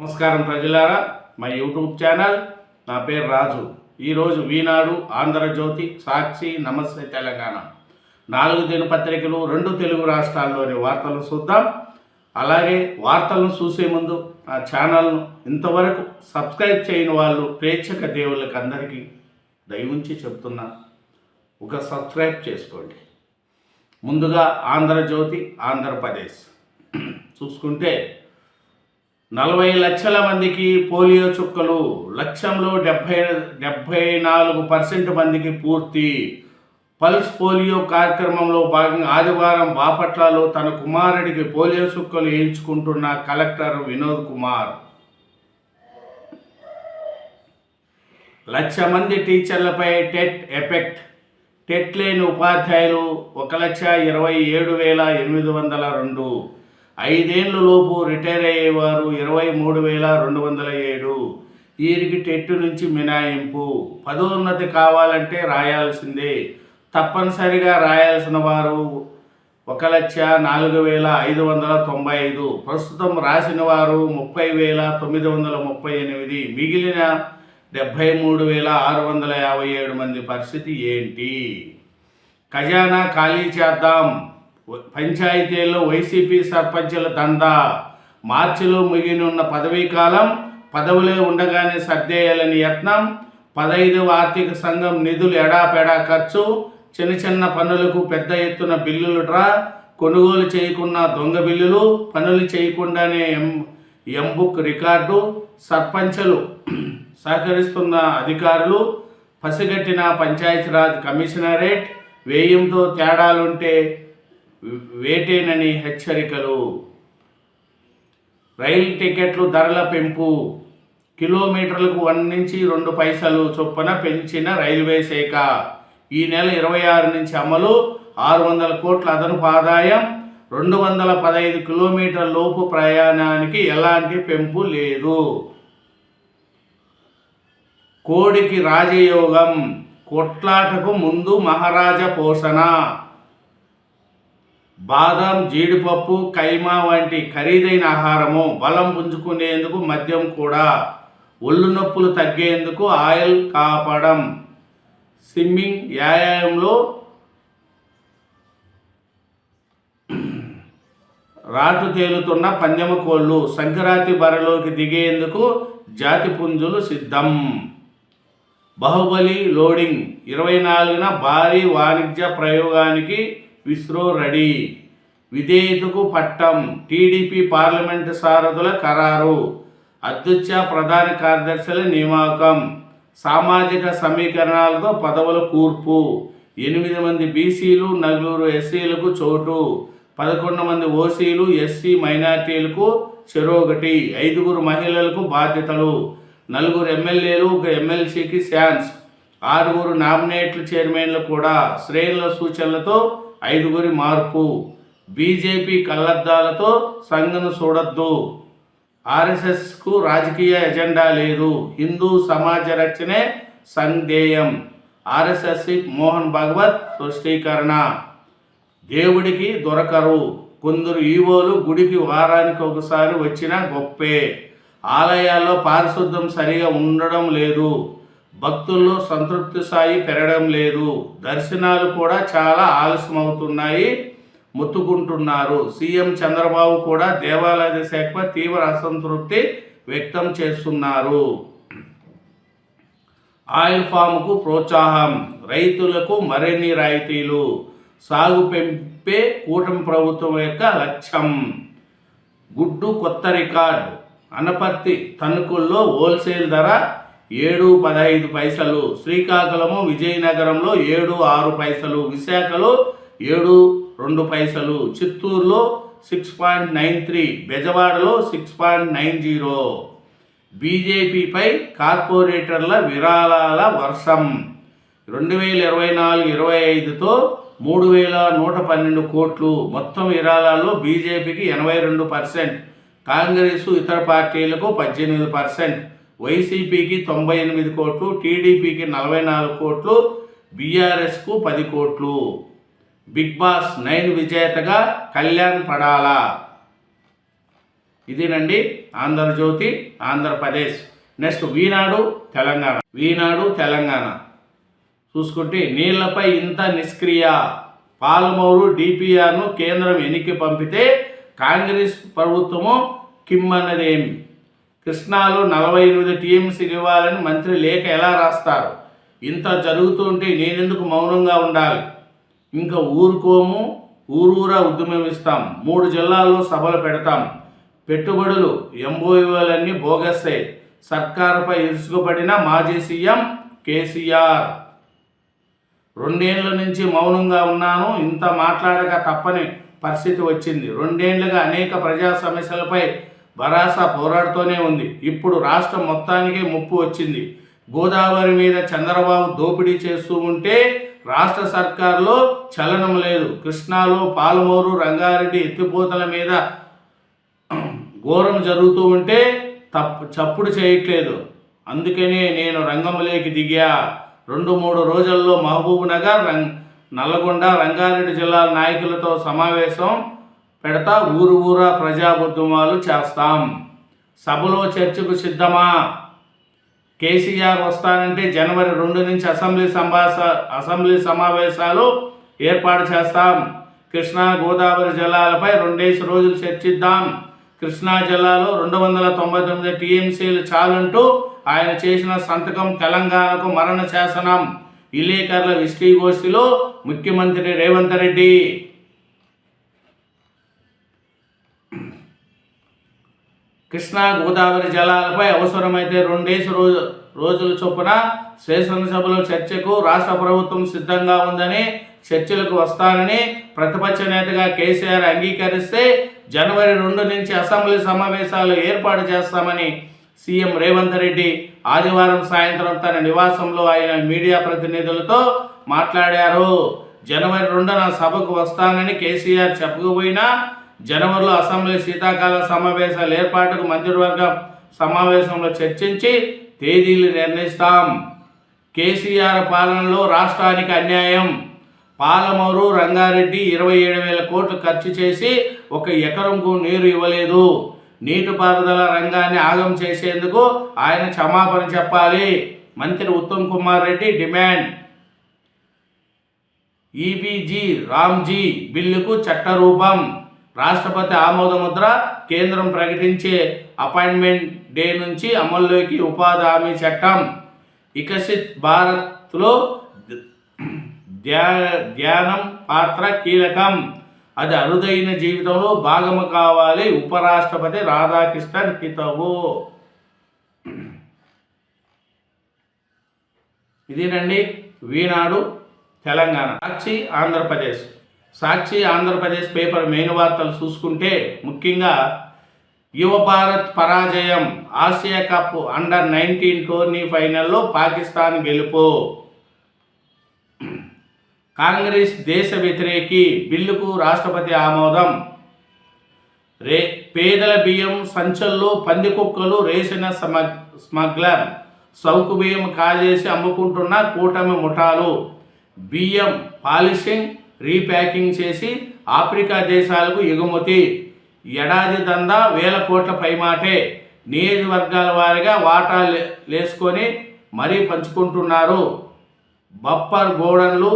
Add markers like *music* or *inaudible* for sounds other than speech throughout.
నమస్కారం ప్రజలారా మా యూట్యూబ్ ఛానల్ నా పేరు రాజు. ఈరోజు వీనాడు ఆంధ్రజ్యోతి సాక్షి నమస్తే తెలంగాణ. నాలుగు దినపత్రికలు రెండు తెలుగు రాష్ట్రాల్లోని వార్తలు చూద్దాం. అలాగే వార్తలను చూసే ముందు నా ఛానల్ను ఇంతవరకు సబ్స్క్రైబ్ చేయని వాళ్ళు ప్రేక్షక దేవుళ్ళకి అందరికీ దయవుంచి చెప్తున్నా ఒక సబ్స్క్రైబ్ చేసుకోండి. ముందుగా ఆంధ్రజ్యోతి ఆంధ్రప్రదేశ్. చూసుకుంటే నలభై లక్షల మందికి పోలియో చుక్కలు లక్ష్యంలో డెబ్భై డెబ్భై నాలుగు పర్సెంట్ మందికి పూర్తి పల్స్ పోలియో కార్యక్రమంలో భాగంగా ఆదివారం బాపట్లలో తన కుమారుడికి పోలియో చుక్కలు వేయించుకుంటున్న కలెక్టర్ వినోద్ కుమార్. లక్ష మంది టీచర్లపై టెట్ ఎఫెక్ట్ టెట్ లేని ఉపాధ్యాయులు ఒక లక్ష ఇరవై ఏడు వేల ఎనిమిది వందల రెండు. ఐదేళ్ళ లోపు రిటైర్ అయ్యేవారు ఇరవై మూడు వేల రెండు వందల ఏడు. వీరికి టెట్టు నుంచి మినాయింపు పదోన్నతి కావాలంటే రాయాల్సిందే. తప్పనిసరిగా రాయాల్సిన వారు ఒక లక్ష నాలుగు వేల ఐదు వందల తొంభై ఐదు. ప్రస్తుతం రాసిన వారు ముప్పై వేల తొమ్మిది వందల ముప్పై ఎనిమిది. మిగిలిన డెబ్భై మూడు వేల ఆరు వందల యాభై ఏడు మంది పరిస్థితి ఏంటి? ఖజానా ఖాళీ చేద్దాం. పంచాయతీల్లో వైసీపీ సర్పంచుల దందా. మార్చిలో ముగినున్న పదవీ కాలం పదవులే ఉండగానే సర్దేయాలని యత్నం పదైదవ ఆర్థిక సంఘం నిధులు ఎడాపెడా ఖర్చు చిన్న చిన్న పనులకు పెద్ద ఎత్తున బిల్లులు డ్రా కొనుగోలు చేయకున్న దొంగ బిల్లులు పనులు చేయకుండానే ఎం ఎంబుక్ రికార్డు సర్పంచులు *clears throat* సహకరిస్తున్న అధికారులు పసిగట్టిన పంచాయతీరాజ్ కమిషనరేట్ వ్యయంతో తేడాలుంటే వేటేనని హెచ్చరికలు. రైలు టికెట్లు ధరల పెంపు. కిలోమీటర్లకు వన్ నుంచి రెండు పైసలు చొప్పున పెంచిన రైల్వే శాఖ. ఈ నెల ఇరవై ఆరు నుంచి అమలు. ఆరు వందల కోట్ల అదనపు ఆదాయం. రెండు వందల పదహైదు కిలోమీటర్ల లోపు ప్రయాణానికి ఎలాంటి పెంపు లేదు. కోడికి రాజయోగం. కొట్లాటకు ముందు మహారాజ పోషణ. బాదం జీడిపప్పు కైమా వంటి ఖరీదైన ఆహారము బలం పుంజుకునేందుకు మద్యం కూడా. ఒళ్ళు నొప్పులు తగ్గేందుకు ఆయిల్ కాపడం. స్విమ్మింగ్ వ్యాయామంలో రాటు తేలుతున్న పందెమ కోళ్ళు సంక్రాంతి బరలోకి దిగేందుకు జాతి పుంజులు సిద్ధం. బాహుబలి లోడింగ్ ఇరవై నాలుగున భారీ వాణిజ్య ప్రయోగానికి విస్రో రెడీ. విధేయతకు పట్టం. టీడీపీ పార్లమెంటు సారథుల ఖరారు. అధ్యక్ష ప్రధాన కార్యదర్శుల నియామకం. సామాజిక సమీకరణాలతో పదవుల కూర్పు. ఎనిమిది మంది బీసీలు నలుగురు ఎస్సీలకు చోటు. పదకొండు మంది ఓసీలు ఎస్సీ మైనార్టీలకు చెరొకటి ఐదుగురు మహిళలకు బాధ్యతలు. నలుగురు ఎమ్మెల్యేలు ఒక ఎమ్మెల్సీకి ఛాన్స్. ఆరుగురు నామినేట్లు చైర్మన్లు కూడా. శ్రేణుల సూచనలతో ఐదుగురి మార్పు. బీజేపీ కళ్ళద్దాలతో సంఘను చూడొద్దు ఆర్ఎస్ఎస్కు రాజకీయ ఎజెండా లేదు. హిందూ సమాజ రక్షణే సంధ్యేయం ఆర్ఎస్ఎస్ మోహన్ భగవత్ స్పష్టీకరణ. దేవుడికి దొరకరు. కొందరు ఈవోలు గుడికి వారానికి ఒకసారి వచ్చినా గొప్పే. ఆలయాల్లో పారిశుద్ధ్యం సరిగా ఉండడం లేదు. భక్తుల్లో సంతృప్తి స్థాయి పెరగడం లేదు. దర్శనాలు కూడా చాలా ఆలస్యం అవుతున్నాయి మొత్తుకుంటున్నారు. సీఎం చంద్రబాబు కూడా దేవాలయ శాఖపై తీవ్ర అసంతృప్తి వ్యక్తం చేస్తున్నారు. ఆయిల్ ఫామ్కు ప్రోత్సాహం. రైతులకు మరిన్ని రాయితీలు. సాగు పెంపే కూటమి ప్రభుత్వం యొక్క లక్ష్యం. గుడ్డు కొత్త రికార్డు. అనపర్తి తణుకుల్లో హోల్సేల్ ధర ఏడు పదహైదు పైసలు. శ్రీకాకుళము విజయనగరంలో ఏడు ఆరు పైసలు. విశాఖలో ఏడు రెండు పైసలు. చిత్తూరులో సిక్స్ పాయింట్ నైన్ త్రీ. బెజవాడలో సిక్స్ పాయింట్ నైన్ జీరో. బీజేపీపై కార్పొరేటర్ల విరాళాల వర్షం. రెండు వేల ఇరవై నాలుగు ఇరవై ఐదుతో మూడు వేల నూట పన్నెండు కోట్లు. మొత్తం విరాళాల్లో బీజేపీకి ఎనభై రెండు పర్సెంట్. కాంగ్రెస్ ఇతర పార్టీలకు పద్దెనిమిది పర్సెంట్. వైసీపీకి తొంభై ఎనిమిది కోట్లు టీడీపీకి నలభై నాలుగు కోట్లు బీఆర్ఎస్కు పది కోట్లు. బిగ్ బాస్ నైన్ విజేతగా కళ్యాణ్ పడాలా? ఇదేనండి ఆంధ్రజ్యోతి ఆంధ్రప్రదేశ్. నెక్స్ట్ వీనాడు తెలంగాణ. వీనాడు తెలంగాణ. చూసుకుంటే నీళ్ళపై ఇంత నిష్క్రియ. పాలమూరు డిపిఆర్ను కేంద్రం వెనక్కి పంపితే కాంగ్రెస్ ప్రభుత్వము కిమ్మన్నదేమి కృష్ణాలో నలభై ఎనిమిది టీఎంసీలు ఇవ్వాలని మంత్రి లేఖ ఎలా రాస్తారు? ఇంత జరుగుతుంటే నేనెందుకు మౌనంగా ఉండాలి? ఇంకా ఊరుకోము ఊరూరా ఉద్యమం మూడు జిల్లాల్లో సభలు పెడతాం. పెట్టుబడులు ఎంఓయూలన్నీ బోగస్తాయి సర్కారుపై ఇరుసుకుపడిన మాజీ సీఎం కేసీఆర్. రెండేళ్ళ నుంచి మౌనంగా ఉన్నాను ఇంత మాట్లాడక తప్పని పరిస్థితి వచ్చింది. రెండేళ్ళుగా అనేక ప్రజా సమస్యలపై భరాసా పోరాడుతూనే ఉంది. ఇప్పుడు రాష్ట్రం మొత్తానికి ముప్పు వచ్చింది. గోదావరి మీద చంద్రబాబు దోపిడీ చేస్తూ ఉంటే రాష్ట్ర సర్కారులో చలనం లేదు. కృష్ణాలో పాలమూరు రంగారెడ్డి ఎత్తిపోతల మీద ఘోరం జరుగుతూ ఉంటే తప్పు చప్పుడు చేయట్లేదు. అందుకనే నేను రంగంలోకి దిగా. రెండు మూడు రోజుల్లో మహబూబ్ నగర్ రంగ్ నల్గొండ రంగారెడ్డి జిల్లాల నాయకులతో సమావేశం పెడతా ఊరు ఊరా ప్రజాబుద్ధమాలు చేస్తాం. సభలో చర్చకు సిద్ధమా? కేసీఆర్ వస్తానంటే జనవరి రెండు నుంచి అసెంబ్లీ సంభాష అసెంబ్లీ సమావేశాలు ఏర్పాటు చేస్తాం. కృష్ణా గోదావరి జిల్లాలపై రెండేసి రోజులు చర్చిద్దాం. కృష్ణా జిల్లాలో రెండు వందల తొంభై తొమ్మిది టీఎంసీలు చాలంటూ ఆయన చేసిన సంతకం తెలంగాణకు మరణ శాసనం. విలేకరుల విశ్రీగోష్ఠిలో ముఖ్యమంత్రి రేవంత్ రెడ్డి కృష్ణా గోదావరి జలాలపై అవసరమైతే రెండేసి రోజు రోజుల చొప్పున శాసనసభలో చర్చకు రాష్ట్ర ప్రభుత్వం సిద్ధంగా ఉందని చర్చలకు వస్తానని ప్రతిపక్ష నేతగా కేసీఆర్ అంగీకరిస్తే జనవరి రెండు నుంచి అసెంబ్లీ సమావేశాలు ఏర్పాటు చేస్తామని సీఎం రేవంత్ రెడ్డి ఆదివారం సాయంత్రం తన నివాసంలో ఆయన మీడియా ప్రతినిధులతో మాట్లాడారు. జనవరి రెండున సభకు వస్తానని కేసీఆర్ చెప్పకపోయినా జనవరిలో అసెంబ్లీ శీతాకాల సమావేశాల ఏర్పాటుకు మంత్రివర్గం సమావేశంలో చర్చించి తేదీలు నిర్ణయిస్తాం. కేసీఆర్ పాలనలో రాష్ట్రానికి అన్యాయం. పాలమూరు రంగారెడ్డి ఇరవై ఏడు వేల కోట్లు ఖర్చు చేసి ఒక ఎకరంకు నీరు ఇవ్వలేదు. నీటిపారుదల రంగాన్ని ఆగం చేసేందుకు ఆయన క్షమాపణ చెప్పాలి. మంత్రి ఉత్తమ్ కుమార్ రెడ్డి డిమాండ్. ఈబీజీ రామ్జీ బిల్లుకు చట్టరూపం. రాష్ట్రపతి ఆమోదముద్ర కేంద్రం ప్రకటించే అపాయింట్మెంట్ డే నుంచి అమల్లోకి ఉపాధి హామీ చట్టం వికసిత్ భారత్లో ధ్యా ధ్యానం పాత్ర కీలకం. అది అరుదైన జీవితంలో భాగము కావాలి. ఉపరాష్ట్రపతి రాధాకృష్ణన్ హితవు. ఇదేనండి వీనాడు తెలంగాణ. సాక్షి ఆంధ్రప్రదేశ్. సాక్షి ఆంధ్రప్రదేశ్ పేపర్ మెయిన్ వార్తలు చూసుకుంటే ముఖ్యంగా యువ భారత్ పరాజయం Asia cup under nineteen tourney ఫైనల్లో పాకిస్తాన్ గెలుపు. కాంగ్రెస్ దేశ వ్యతిరేకి బిల్లుకు రాష్ట్రపతి ఆమోదం. రే పేదల బియ్యం సంచల్లో పందికుక్కలు రేసిన స్మగ్ స్మగ్లర్ సౌకు బియ్యం కాజేసి అమ్ముకుంటున్న కూటమి ముఠాలు. బియ్యం పాలిషింగ్ రీప్యాకింగ్ చేసి ఆఫ్రికా దేశాలకు ఎగుమతి. ఏడాది దందా వేల కోట్ల పైమాటే నియోజకవర్గాల వారిగా వాటా లేసుకొని మరీ పంచుకుంటున్నారు. బప్పర్ గోడన్లు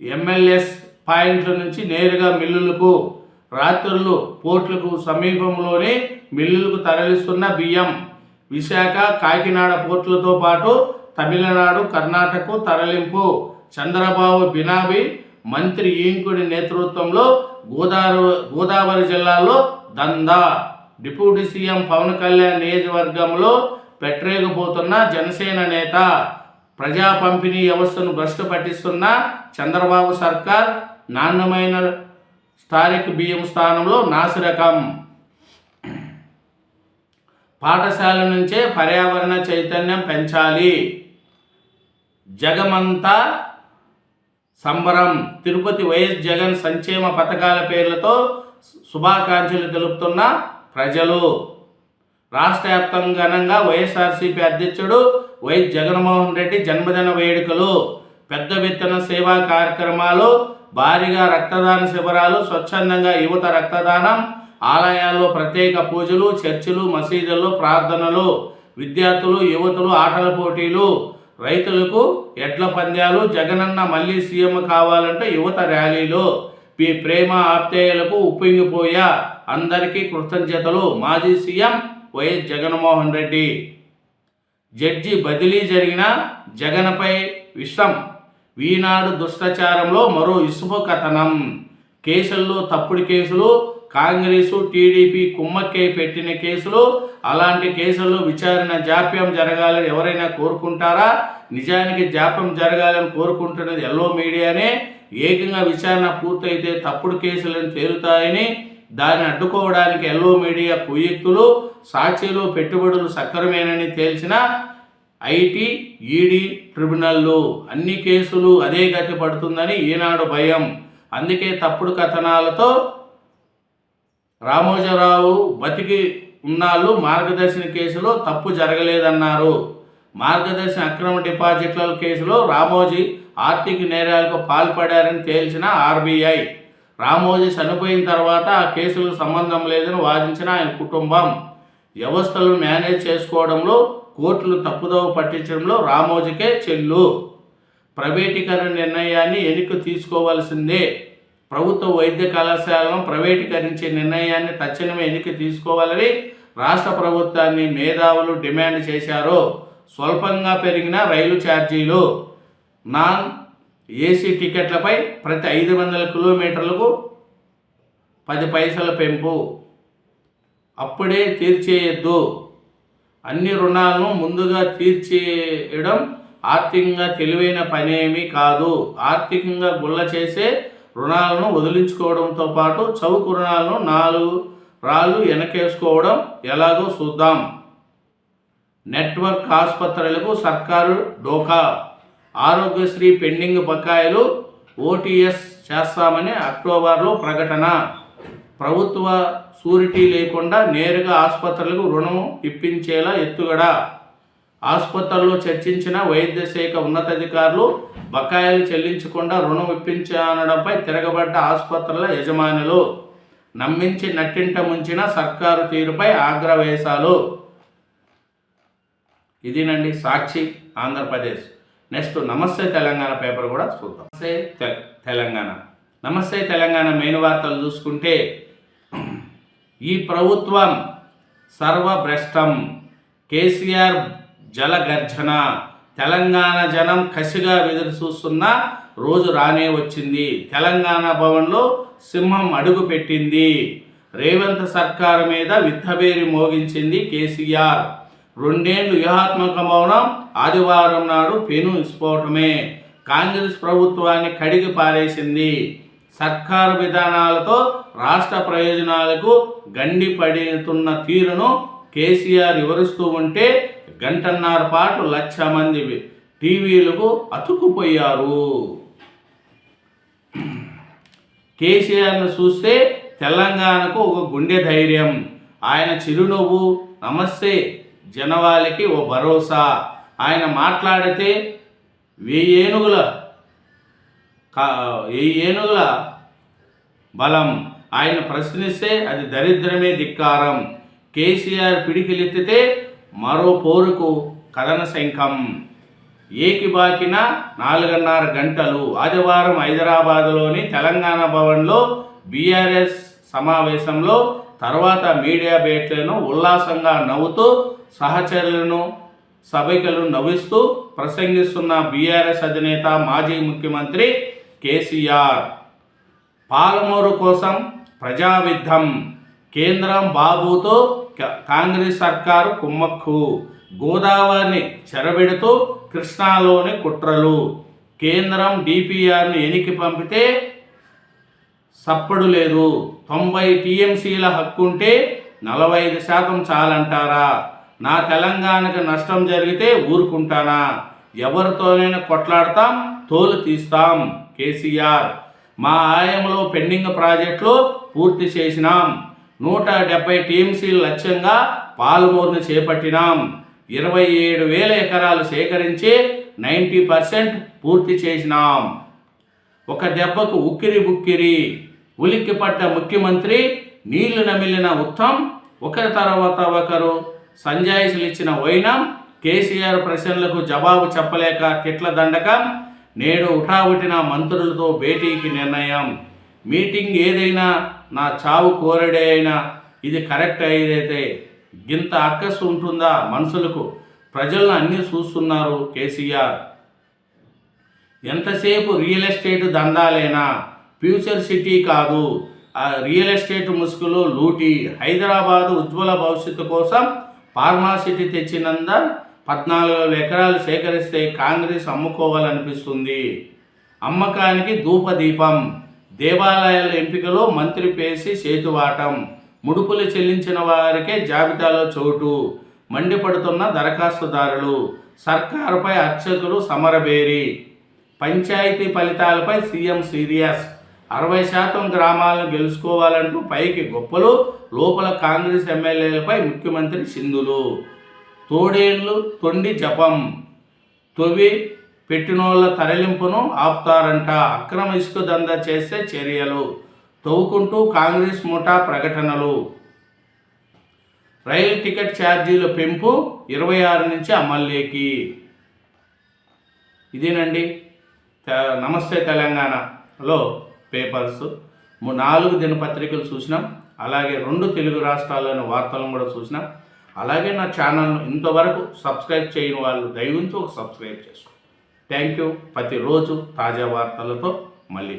ఎంఎల్ఎస్ పాయింట్ల నుంచి నేరుగా మిల్లులకు రాత్రులు పోర్టులకు సమీపంలోనే మిల్లులకు తరలిస్తున్న బియ్యం. విశాఖ కాకినాడ పోర్టులతో పాటు తమిళనాడు కర్ణాటక తరలింపు. చంద్రబాబు బినాబీ మంత్రి ఈంకుడి నేతృత్వంలో గోదావరి గోదావరి జిల్లాలో దందా. డిప్యూటీ సీఎం పవన్ కళ్యాణ్ నియోజకవర్గంలో పెట్టరేగిపోతున్న జనసేన నేత ప్రజా పంపిణీ వ్యవస్థను భ్రష్టు పట్టిస్తున్న చంద్రబాబు సర్కార్ నాణ్యమైన స్టారిక్ బియ్యం స్థానంలో నాసిరకం. పాఠశాల నుంచే పర్యావరణ చైతన్యం పెంచాలి. జగమంతా సంబరం. తిరుపతి వైఎస్ జగన్ సంక్షేమ పథకాల పేర్లతో శుభాకాంక్షలు తెలుపుతున్న ప్రజలు. రాష్ట్ర వ్యాప్తంగా ఘనంగా వైఎస్ఆర్సీపీ అధ్యక్షుడు వైఎస్ జగన్మోహన్ రెడ్డి జన్మదిన వేడుకలు. పెద్ద విత్తన సేవా కార్యక్రమాలు భారీగా రక్తదాన శిబిరాలు స్వచ్ఛందంగా యువత రక్తదానం ఆలయాల్లో ప్రత్యేక పూజలు చర్చిలు మసీదుల్లో ప్రార్థనలు విద్యార్థులు యువతులు ఆటల పోటీలు రైతులకు ఎడ్ల పంద్యాలు జగనన్న మళ్ళీ సీఎం కావాలంటే యువత ర్యాలీలో. మీ ప్రేమ ఆప్తేయులకు ఉప్పొంగిపోయా అందరికీ కృతజ్ఞతలు. మాజీ CM YS Jaganmohan Reddy. Judge బదిలీ జరిగిన జగన్పై విషం. ఈనాడు దుష్టచారంలో మరో ఇసుపు కథనం. కేసుల్లో తప్పుడు కేసులు కాంగ్రెసు టీడీపీ కుమ్మక్కై పెట్టిన కేసులు అలాంటి కేసుల్లో విచారణ జాప్యం జరగాలని ఎవరైనా కోరుకుంటారా? నిజానికి జాప్యం జరగాలని కోరుకుంటున్నది ఎల్లో మీడియానే. ఏకంగా విచారణ పూర్తయితే తప్పుడు కేసులను తేలుతాయని దాన్ని అడ్డుకోవడానికి ఎల్లో మీడియా కుయుక్తులు సాక్షిలు పెట్టుబడులు సక్రమేనని తేల్చిన ఐటీ ఈడీ ట్రిబ్యునల్లు. అన్ని కేసులు అదే గతి పడుతుందని ఈనాడు భయం. అందుకే తప్పుడు కథనాలతో రామోజీరావు బతికి ఉన్నాళ్ళు మార్గదర్శన కేసులో తప్పు జరగలేదన్నారు. మార్గదర్శన అక్రమ డిపాజిట్ల కేసులో రామోజీ ఆర్థిక నేరాలకు పాల్పడారని తేల్చిన ఆర్బీఐ. రామోజీ చనిపోయిన తర్వాత ఆ కేసులకు సంబంధం లేదని వాదించిన ఆయన కుటుంబం. వ్యవస్థలను మేనేజ్ చేసుకోవడంలో కోర్టులు తప్పుదోవ పట్టించడంలో రామోజీకే చెల్లు. ప్రైవేటీకరణ నిర్ణయాన్ని ఎన్నిక తీసుకోవాల్సిందే. ప్రభుత్వ వైద్య కళాశాలను ప్రైవేటీకరించే నిర్ణయాన్ని తక్షణమే వెనక్కి తీసుకోవాలని రాష్ట్ర ప్రభుత్వాన్ని మేధావులు డిమాండ్ చేశారు. స్వల్పంగా పెరిగిన రైలు ఛార్జీలు నాన్ ఏసీ టికెట్లపై ప్రతి ఐదు వందల కిలోమీటర్లకు పది పైసల పెంపు. అప్పుడే తీర్చేయద్దు. అన్ని రుణాలను ముందుగా తీర్చేయడం ఆర్థికంగా తెలివైన పనేమీ కాదు. ఆర్థికంగా గుల్ల చేసే రుణాలను వదిలించుకోవడంతో పాటు చౌక రుణాలను నాలుగు రాళ్ళు వెనకేసుకోవడం ఎలాగో చూద్దాం. నెట్వర్క్ ఆసుపత్రులకు సర్కారు డోకా. ఆరోగ్యశ్రీ పెండింగ్ బకాయిలు ఓటీఎస్ చేస్తామని అక్టోబర్లో ప్రకటన. ప్రభుత్వ సూరిటీ లేకుండా నేరుగా ఆసుపత్రులకు రుణం ఇప్పించేలా ఎత్తుగడ. ఆసుపత్రుల్లో చర్చించిన వైద్య శాఖ ఉన్నతాధికారులు బకాయిలు చెల్లించకుండా రుణం ఇప్పించడంపై తిరగబడ్డ ఆసుపత్రుల యజమానులు నమ్మించి నట్టింట ముంచిన సర్కారు తీరుపై ఆగ్రవేశాలు. ఇదినండి సాక్షి ఆంధ్రప్రదేశ్. నెక్స్ట్ నమస్తే తెలంగాణ పేపర్ కూడా చూద్దాం. నమస్తే తె- తెలంగాణ. నమస్తే తెలంగాణ మెయిన్ వార్తలు చూసుకుంటే ఈ ప్రభుత్వం సర్వభ్రష్టం. కేసీఆర్ జలగర్జన. తెలంగాణ జనం కసిగా ఎదురు చూస్తున్న రోజు రానే వచ్చింది. తెలంగాణ భవన్లో సింహం అడుగు పెట్టింది. రేవంత్ సర్కారు మీద విత్తబేరి మోగించింది కేసీఆర్. రెండేళ్ళు వ్యూహాత్మక మౌనం ఆదివారం నాడు పెను విస్ఫోటమే. కాంగ్రెస్ ప్రభుత్వాన్ని కడిగి పారేసింది. సర్కారు విధానాలతో రాష్ట్ర ప్రయోజనాలకు గండి పడుతున్న తీరును కేసీఆర్ వివరిస్తూ ఉంటే గంటన్నర పాటు లక్ష మంది టీవీలకు అతుక్కుపోయారు. కేసీఆర్ను చూస్తే తెలంగాణకు ఒక గుండె ధైర్యం. ఆయన చిరునవ్వు నమస్తే జనవాళికి ఓ భరోసా. ఆయన మాట్లాడితే వెయ్యి ఏనుగుల కా- వెయ్యి ఏనుగుల బలం. ఆయన ప్రశ్నిస్తే అది దరిద్రమే ధిక్కారం. కేసీఆర్ పిడికిలెత్తితే మరో పోరుకు కథన శంఖం. ఏకిబాకిన నాలుగున్నర గంటలు. ఆదివారం హైదరాబాద్లోని తెలంగాణ భవన్లో బీఆర్ఎస్ సమావేశంలో తర్వాత మీడియా భేట్లను ఉల్లాసంగా నవ్వుతూ సహచరులను సభ్యులను నవ్విస్తూ ప్రసంగిస్తున్న బీఆర్ఎస్ అధినేత మాజీ ముఖ్యమంత్రి కేసీఆర్. పాలమూరు కోసం ప్రజావిద్ధం కేంద్రం బాబుతో కాంగ్రెస్ సర్కారు కుమ్మక్కు. గోదావరిని చెరబెడుతూ కృష్ణాలోని కుట్రలు. కేంద్రం డిపిఆర్ను ఎనికి పంపితే సప్పుడు లేదు. తొంభై టీఎంసీల హక్కుంటే నలభై ఐదు శాతం చాలంటారా? నా తెలంగాణకు నష్టం జరిగితే ఊరుకుంటానా? ఎవరితోనైనా కొట్లాడతాం తోలు తీస్తాం కేసీఆర్. మా ఆయంలో పెండింగ్ ప్రాజెక్టులు పూర్తి చేసినాం. నూట డెబ్బై టీఎంసీల లక్ష్యంగా పాల్మూరును చేపట్టినాం. ఇరవై ఏడు వేల ఎకరాలు సేకరించి నైంటీ పర్సెంట్ పూర్తి చేసినాం. ఒక దెబ్బకు ఉక్కిరి బుక్కిరి. ఉలిక్కిపడ్డ ముఖ్యమంత్రి నీళ్ళు నమిలిన ఉత్తమ్ ఒకరి తర్వాత ఒకరు. సంజాయిషులు ఇచ్చిన వైనం కేసీఆర్ ప్రశ్నలకు జవాబు చెప్పలేక కిట్ల దండకం నేడు ఉఠావుటిన మంత్రులతో భేటీకి నిర్ణయం. మీటింగ్ ఏదైనా నా చావు కోరడే అయినా ఇది కరెక్ట్ అయ్యేదైతే గింత అక్కసు ఉంటుందా మనుషులకు? ప్రజలను అన్నీ చూస్తున్నారు కేసీఆర్. ఎంతసేపు రియల్ ఎస్టేట్ దందాలేనా ఫ్యూచర్ సిటీ కాదు. ఆ రియల్ ఎస్టేట్ ముసుగులో లూటి. హైదరాబాద్ ఉజ్వల భవిష్యత్తు కోసం ఫార్మా సిటీ తెచ్చినంద పద్నాలుగు ఎకరాలు సేకరిస్తే కాంగ్రెస్ అమ్ముకోవాలనిపిస్తుంది. అమ్మకానికి ధూపదీపం. దేవాలయాల ఎంపికలో మంత్రి పేసి చేతువాటం ముడుపులు చెల్లించిన వారికే జాబితాలో చోటు మండిపడుతున్న దరఖాస్తుదారులు సర్కారుపై అర్చకులు సమరబేరి పంచాయతీ ఫలితాలపై సీఎం సీరియస్. అరవై శాతం గ్రామాలను గెలుచుకోవాలంటూ పైకి గొప్పలు లోపల కాంగ్రెస్ ఎమ్మెల్యేలపై ముఖ్యమంత్రి సింధులు. తోడేళ్ళు తొండి జపం. తొవి పెట్టినోళ్ళ తరలింపును ఆపుతారంట. అక్రమ ఇసుక దందా చేసే చర్యలు. తవ్వుకుంటూ కాంగ్రెస్ ముఠా ప్రకటనలు. రైలు టికెట్ ఛార్జీల పెంపు ఇరవై ఆరు నుంచి అమల్లోకి. ఇదేనండి? తె- నమస్తే తెలంగాణలో పేపర్స్. నాలుగు దినపత్రికలు చూసినాం. అలాగే రెండు తెలుగు రాష్ట్రాల్లోని వార్తలను కూడా చూసినాం. అలాగే నా ఛానల్ను ఇంతవరకు సబ్స్క్రైబ్ చేయని వాళ్ళు దయవుంచి ఒక సబ్స్క్రైబ్ చేసుకోండి. థ్యాంక్ యూ ప్రతిరోజు తాజా వార్తలతో మళ్ళీ